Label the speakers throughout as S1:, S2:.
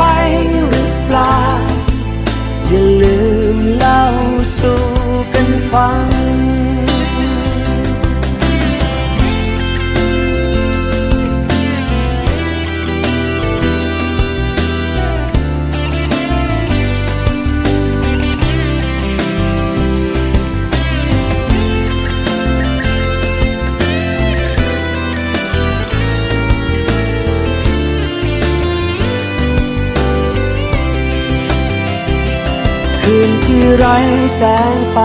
S1: ไปหรือเปล่า อย่าลืมเล่าสู่กันฟัง ที่ไร้แสงไฟ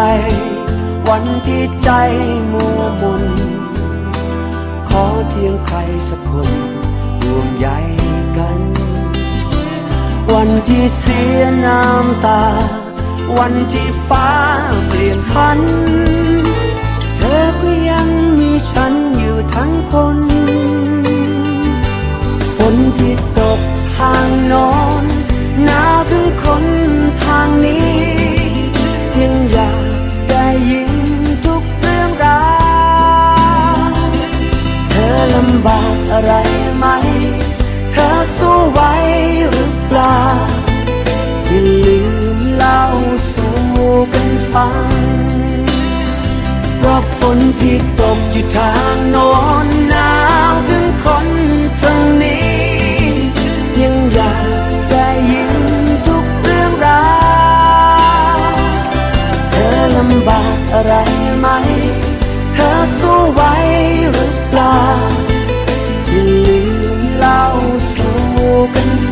S1: วันที่ใจมัวมน ขอเพียงใครสักคนห่วงใยกัน วันที่เสียน้ำตา วันที่ฟ้าเปลี่ยนพัน เธอก็ยังมีฉันอยู่ทั้งคน ฝนที่ำบากอะไรไหม เธอสู้ไหวหรือเปล่า อย่าลืมเล่าสู่กันฟัง เพราะฝนที่ตกอยู่ทางโน้นหนาวถึงคนทางนี้ ยังอยากได้ยินทุกเรื่องราวเธอลำบากอะไรไหม เธอสู้ไหวหรือเปล่าอย่า